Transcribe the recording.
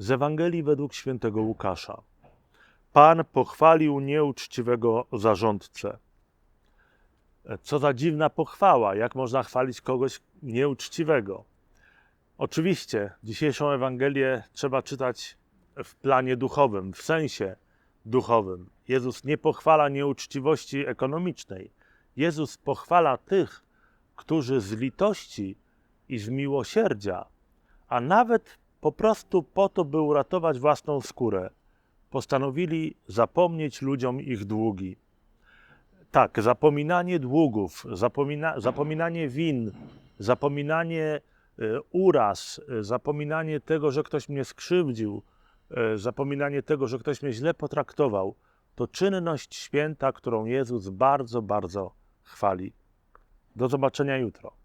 Z Ewangelii według świętego Łukasza. Pan pochwalił nieuczciwego zarządcę. Co za dziwna pochwała, jak można chwalić kogoś nieuczciwego. Oczywiście dzisiejszą Ewangelię trzeba czytać w planie duchowym, w sensie duchowym. Jezus nie pochwala nieuczciwości ekonomicznej. Jezus pochwala tych, którzy z litości i z miłosierdzia, a nawet po prostu po to, by uratować własną skórę, postanowili zapomnieć ludziom ich długi. Tak, zapominanie długów, zapomina, zapominanie win, zapominanie e, uraz, e, zapominanie tego, że ktoś mnie skrzywdził, e, zapominanie tego, że ktoś mnie źle potraktował, to czynność święta, którą Jezus bardzo, bardzo chwali. Do zobaczenia jutro.